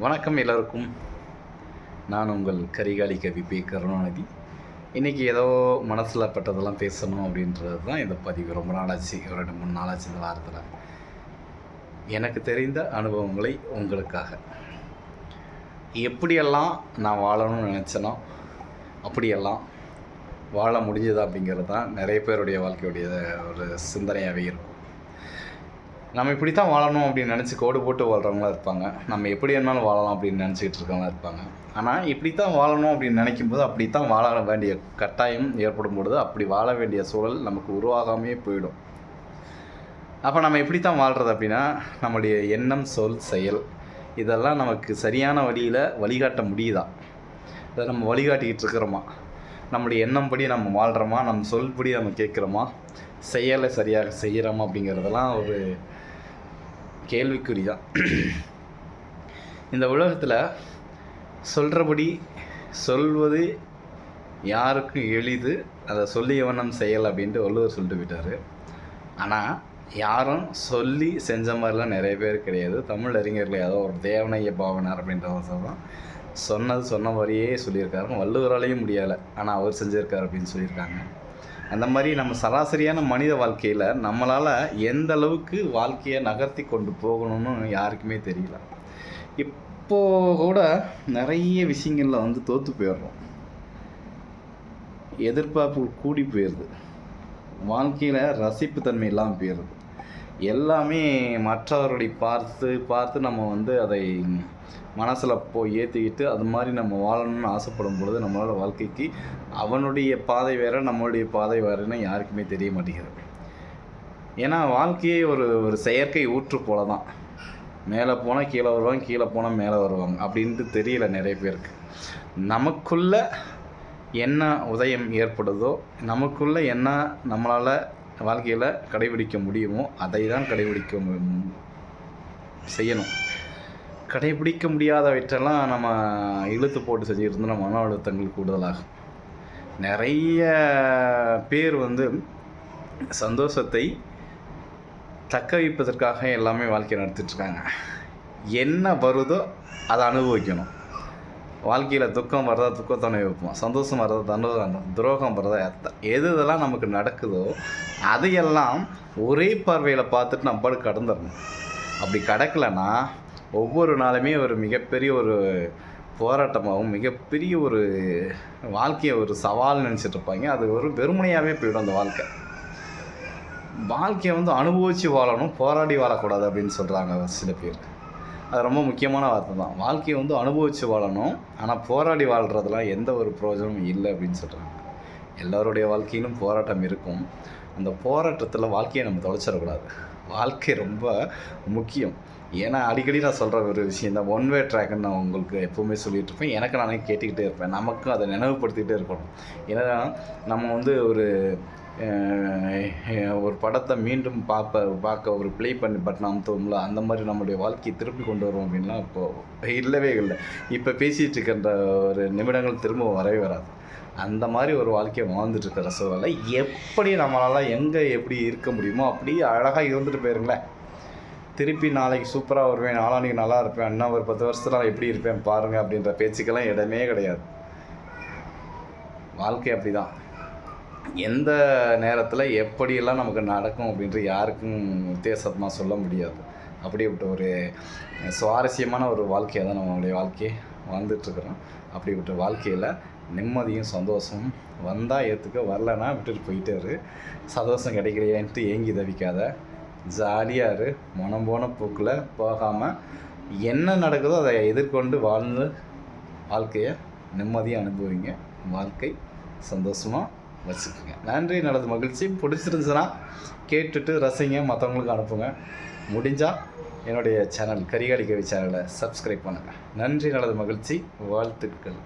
வணக்கம் எல்லோருக்கும். நான் உங்கள் கரிகாலி கவி பி. கருணாநிதி. இன்றைக்கி ஏதோ மனசில் பட்டதெல்லாம் பேசணும் அப்படின்றது தான் இந்த பதிவு. ரொம்ப நாளாச்சு ஒரு ரெண்டு மூணு நாளாச்சு இந்த வாரத்தில். எனக்கு தெரிந்த அனுபவங்களை உங்களுக்காக. எப்படியெல்லாம் நான் வாழணும்னு நினச்சனோ அப்படியெல்லாம் வாழ முடிஞ்சது அப்படிங்கிறது தான் நிறைய பேருடைய வாழ்க்கையுடைய ஒரு சிந்தனையாகவே இருக்கும். நம்ம இப்படி தான் வாழணும் அப்படின்னு நினச்சி கோடு போட்டு வாழ்கிறவங்களாம் இருப்பாங்க. நம்ம எப்படி வேணாலும் வாழலாம் அப்படின்னு நினச்சிக்கிட்டு இருக்கவங்களாம் இருப்பாங்க. ஆனால் இப்படி தான் வாழணும் அப்படின்னு நினைக்கும் போது அப்படி தான் வாழ வேண்டிய கட்டாயம் ஏற்படும் பொழுது அப்படி வாழ வேண்டிய சூழல் நமக்கு உருவாகாமே போயிடும். அப்போ நம்ம எப்படி தான் வாழ்கிறது அப்படின்னா நம்முடைய எண்ணம் சொல் செயல் இதெல்லாம் நமக்கு சரியான வழியில் வழிகாட்ட முடியுதா? இதை நம்ம வழிகாட்டிக்கிட்டு இருக்கிறோமா? நம்முடைய எண்ணம் படி நம்ம வாழ்கிறோமா நம்ம சொல்படி நம்ம கேட்குறோமா? செயலை சரியாக செய்கிறோமா அப்படிங்கிறதெல்லாம் ஒரு கேள்விக்குறி தான் இந்த உலகத்தில் சொல்கிறபடி சொல்வது யாருக்கும் எளிது அதை சொல்லிய வண்ணம் செயல் அப்படின்ட்டு வள்ளுவர் சொல்லிட்டு போயிட்டார். ஆனால் யாரும் சொல்லி செஞ்ச மாதிரிலாம் நிறைய பேர் கிடையாது. தமிழ் அறிஞர்கள் ஏதோ ஒரு தேவனைய பாவனார் அப்படின்றத தான் சொன்னது சொன்ன மாதிரியே சொல்லியிருக்காரு வள்ளுவராலையும் முடியலை. ஆனால் அவர் செஞ்சுருக்கார் அப்படின்னு சொல்லியிருக்காங்க. அந்த மாதிரி நம்ம சராசரியான மனித வாழ்க்கையில் நம்மளால் எந்த அளவுக்கு வாழ்க்கையை நகர்த்தி கொண்டு போகணும்னு யாருக்குமே தெரியல. இப்போது கூட நிறைய விஷயங்களில் வந்து தோற்று போயிடுறோம். எதிர்பார்ப்பு கூடி போயிடுது வாழ்க்கையில் ரசிப்பு தன்மை இல்லாமல் போயிடுது எல்லாமே மற்றவர்களை பார்த்து பார்த்து நம்ம வந்து அதை மனசில் போய் ஏற்றிக்கிட்டு அது மாதிரி நம்ம வாழணும்னு ஆசைப்படும் பொழுது நம்மளோட வாழ்க்கைக்கு அவனுடைய பாதை வேறு நம்மளுடைய பாதை வேறுன்னு யாருக்குமே தெரிய மாட்டேங்குது. ஏன்னா வாழ்க்கையே ஒரு ஒரு செயற்கை ஊற்று போல தான் மேலே போனால் கீழே வருவாங்க கீழே போனால் மேலே வருவாங்க அப்படின்ட்டு தெரியல நிறைய பேருக்கு. நமக்குள்ள என்ன உதயம் ஏற்படுதோ நமக்குள்ள என்ன நம்மளால் வாழ்க்கையில் கடைபிடிக்க முடியுமோ அதை தான் கடைபிடிக்க மு- செய்யணும். கடைபிடிக்க முடியாதவற்றெல்லாம் நம்ம இழுத்து போட்டு செஞ்சுட்டு மன அழுத்தங்கள் கூடுதலாகும். நிறைய பேர் வந்து சந்தோஷத்தை தக்க வைப்பதற்காக எல்லாமே வாழ்க்கையை நடத்திட்டுருக்காங்க என்ன வருதோ அதை அனுபவிக்கணும். வாழ்க்கையில் துக்கம் வரதா துக்கத்தனை வைப்போம். சந்தோஷம் வரதா தண்டோதம் துரோகம் வரதா எத்த- எது இதெல்லாம் நமக்கு நடக்குதோ அதையெல்லாம் ஒரே பார்வையில் பார்த்துட்டு நம்ம பாடு கடந்துடணும் அப்படி கடக்கலைன்னா ஒவ்வொரு நாளுமே ஒரு மிகப்பெரிய ஒரு போராட்டமாகவும் மிகப்பெரிய ஒரு வாழ்க்கையை ஒரு சவால் நினச்சிட்டு இருப்பாங்க. அது ஒரு வெறுமனையாகவே போயிடும் அந்த வாழ்க்கை. வாழ்க்கையை வந்து அனுபவித்து வாழணும் போராடி வாழக்கூடாது அப்படின்னு சொல்கிறாங்க சில பேர். அது ரொம்ப முக்கியமான வார்த்தை தான் வாழ்க்கையை வந்து அனுபவித்து வாழணும். ஆனால் போராடி வாழ்கிறதுலாம் எந்த ஒரு பிரயோஜனமும் இல்லை அப்படின்னு சொல்கிறாங்க எல்லோருடைய வாழ்க்கையிலும் போராட்டம் இருக்கும். அந்த போராட்டத்தில் வாழ்க்கையை நம்ம தொலைச்சிடக்கூடாது. வாழ்க்கை ரொம்ப முக்கியம். ஏன்னா அடிக்கடி நான் சொல்கிற ஒரு விஷயம் இந்த ஒன் வே ட்ராக்னு நான் உங்களுக்கு எப்போவுமே சொல்லிகிட்டு இருப்பேன். எனக்கு நானே கேட்டுக்கிட்டே இருப்பேன். நமக்கும் அதை நினைவுபடுத்திக்கிட்டே இருக்கணும். ஏன்னா நம்ம வந்து ஒரு ஒரு படத்தை மீண்டும் பார்ப்ப பார்க்க ஒரு ப்ளே பண்ணி பட்டன் அமுத்தோம்ல அந்த மாதிரி நம்மளுடைய வாழ்க்கையை திருப்பி கொண்டு வருவோம் அப்படின்லாம் இப்போது இல்லவே இல்லை. இப்போ பேசிகிட்டு இருக்கின்ற ஒரு நிமிடங்கள் திரும்ப வரவே வராது. அந்த மாதிரி ஒரு வாழ்க்கையை வாழ்ந்துட்டு இருக்கிற சூழலை எப்படி நம்மளால் எங்கே எப்படி இருக்க முடியுமோ அப்படியே அழகாக இருந்துட்டு போயிருங்களேன். திருப்பி நாளைக்கு சூப்பராக வருவேன் நாளானிக்கு நல்லா இருப்பேன் இன்னும் ஒரு பத்து வருஷத்துல நான் எப்படி இருப்பேன் பாருங்கள் அப்படின்ற பேச்சுக்கெல்லாம் இடமே கிடையாது. வாழ்க்கை அப்படி தான் எந்த நேரத்தில் எப்படியெல்லாம் நமக்கு நடக்கும் அப்படின்ட்டு யாருக்கும் வித்தியாசமாக சொல்ல முடியாது. அப்படிப்பட்ட ஒரு சுவாரஸ்யமான ஒரு வாழ்க்கையை தான் நம்மளுடைய வாழ்க்கையை வாழ்ந்துட்டுருக்குறோம். அப்படிப்பட்ட வாழ்க்கையில் நிம்மதியும் சந்தோஷமும் வந்தால் ஏற்றுக்க வரலன்னா விட்டுட்டு போயிட்டாரு சந்தோஷம் கிடைக்கலையேன்ட்டு ஏங்கி தவிக்காத. ஜாலியாக இரு. மனம் போன போக்கில் போகாமல் என்ன நடக்குதோ அதை எதிர்கொண்டு வாழ்ந்து வாழ்க்கையை நிம்மதியாக அனுபவிங்க. வாழ்க்கை சந்தோஷமாக வச்சுக்கோங்க. நன்றி நல்லது மகிழ்ச்சி. பிடிச்சிருந்துச்சுன்னா கேட்டுட்டு ரசிங்க மற்றவங்களுக்கு அனுப்புங்க. முடிஞ்சால் என்னுடைய சேனல் கரிகாலி கவி சேனலை சப்ஸ்கிரைப் பண்ணுங்கள் நன்றி நல்லது மகிழ்ச்சி. வாழ்த்துக்கள்.